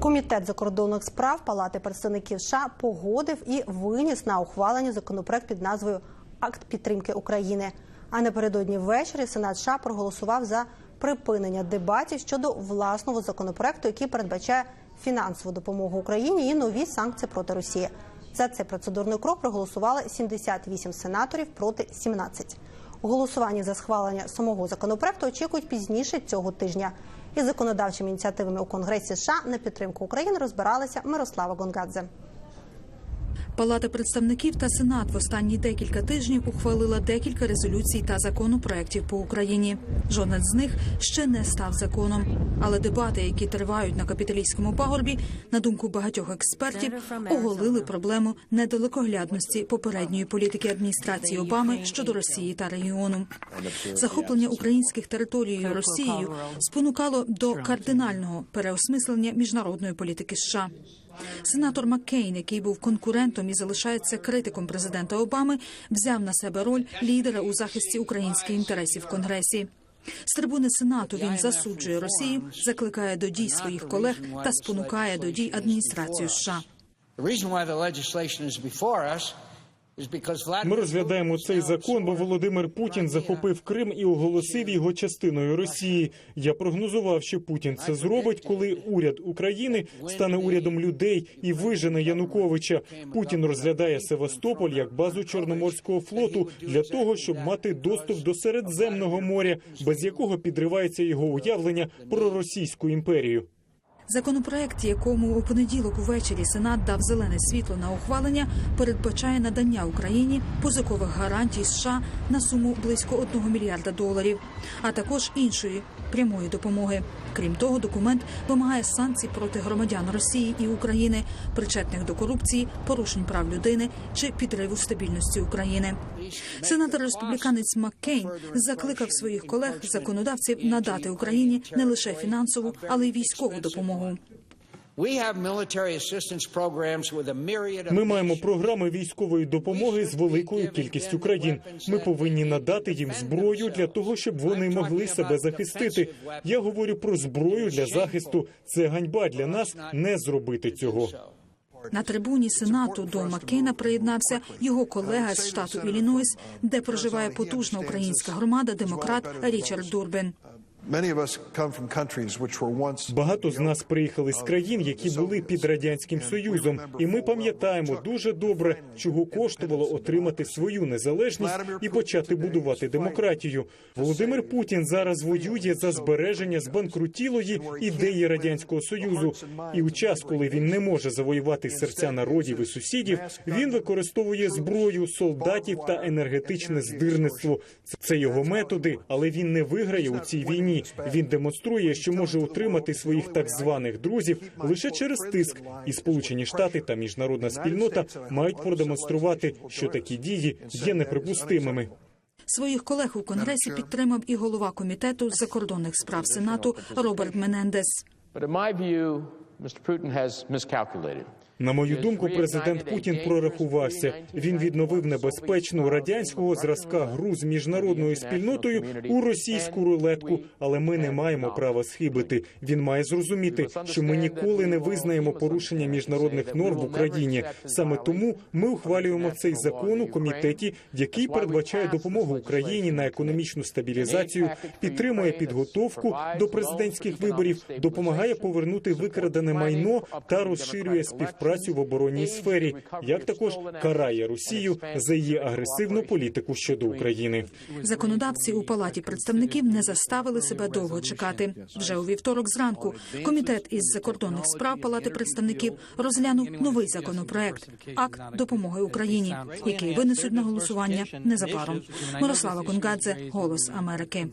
Комітет закордонних справ Палати представників США погодив і виніс на ухвалення законопроект під назвою Акт підтримки України. А напередодні ввечері Сенат США проголосував за припинення дебатів щодо власного законопроекту, який передбачає фінансову допомогу Україні і нові санкції проти Росії. За цей процедурний крок проголосували 78 сенаторів проти 17. Голосування за схвалення самого законопроекту очікують пізніше цього тижня. Із законодавчими ініціативами у Конгресі США на підтримку України розбиралася Мирослава Гонгадзе. Палата представників та Сенат в останні декілька тижнів ухвалила декілька резолюцій та законопроєктів по Україні. Жоден з них ще не став законом. Але дебати, які тривають на капіталійському пагорбі, на думку багатьох експертів, оголили проблему недалекоглядності попередньої політики адміністрації Обами щодо Росії та регіону. Захоплення українських територій Росією спонукало до кардинального переосмислення міжнародної політики США. Сенатор Маккейн, який був конкурентом і залишається критиком президента Обами, взяв на себе роль лідера у захисті українських інтересів в Конгресі. З трибуни Сенату він засуджує Росію, закликає до дій своїх колег та спонукає до дій адміністрацію США. Ми розглядаємо цей закон, бо Володимир Путін захопив Крим і оголосив його частиною Росії. Я прогнозував, що Путін це зробить, коли уряд України стане урядом людей і вижене Януковича. Путін розглядає Севастополь як базу Чорноморського флоту для того, щоб мати доступ до Середземного моря, без якого підривається його уявлення про Російську імперію. Законопроект, якому у понеділок увечері Сенат дав зелене світло на ухвалення, передбачає надання Україні позикових гарантій США на суму близько 1 мільярда доларів, а також іншої прямої допомоги. Крім того, документ вимагає санкцій проти громадян Росії і України, причетних до корупції, порушень прав людини чи підриву стабільності України. Сенатор республіканець Маккейн закликав своїх колег законодавців надати Україні не лише фінансову, але й військову допомогу. Ми маємо програми військової допомоги з великою кількістю країн. Ми повинні надати їм зброю для того, щоб вони могли себе захистити. Я говорю про зброю для захисту. Це ганьба для нас не зробити цього. На трибуні сенату до Маккейна приєднався його колега з штату Іллінойс, де проживає потужна українська громада, демократ Річард Дурбен. Багато з нас приїхали з країн, які були під радянським союзом, і ми пам'ятаємо дуже добре, чого коштувало отримати свою незалежність і почати будувати демократію. Володимир Путін зараз воює за збереження збанкрутілої ідеї радянського союзу. І у час, коли він не може завоювати серця народів і сусідів, він використовує зброю, солдатів та енергетичне здирництво. Це його методи, але він не виграє у цій війні. Він демонструє, що може утримати своїх так званих друзів лише через тиск, і Сполучені Штати та міжнародна спільнота мають продемонструвати, що такі дії є неприпустимими. Своїх колег у конгресі підтримав і голова комітету з закордонних справ сенату Роберт Менендес. На мою думку, президент Путін прорахувався. Він відновив небезпечну радянського зразка гру з міжнародною спільнотою у російську рулетку, але ми не маємо права схибити. Він має зрозуміти, що ми ніколи не визнаємо порушення міжнародних норм в Україні. Саме тому ми ухвалюємо цей закон у комітеті, який передбачає допомогу Україні на економічну стабілізацію, підтримує підготовку до президентських виборів, допомагає повернути викрадене майно та розширює співпрацю в оборонній сфері, як також карає Росію за її агресивну політику щодо України. Законодавці у палаті представників не заставили себе довго чекати. Вже у вівторок зранку комітет із закордонних справ палати представників розглянув новий законопроект акт допомоги Україні, який винесуть на голосування незабаром. Мирослава Конгадзе, Голос Америки.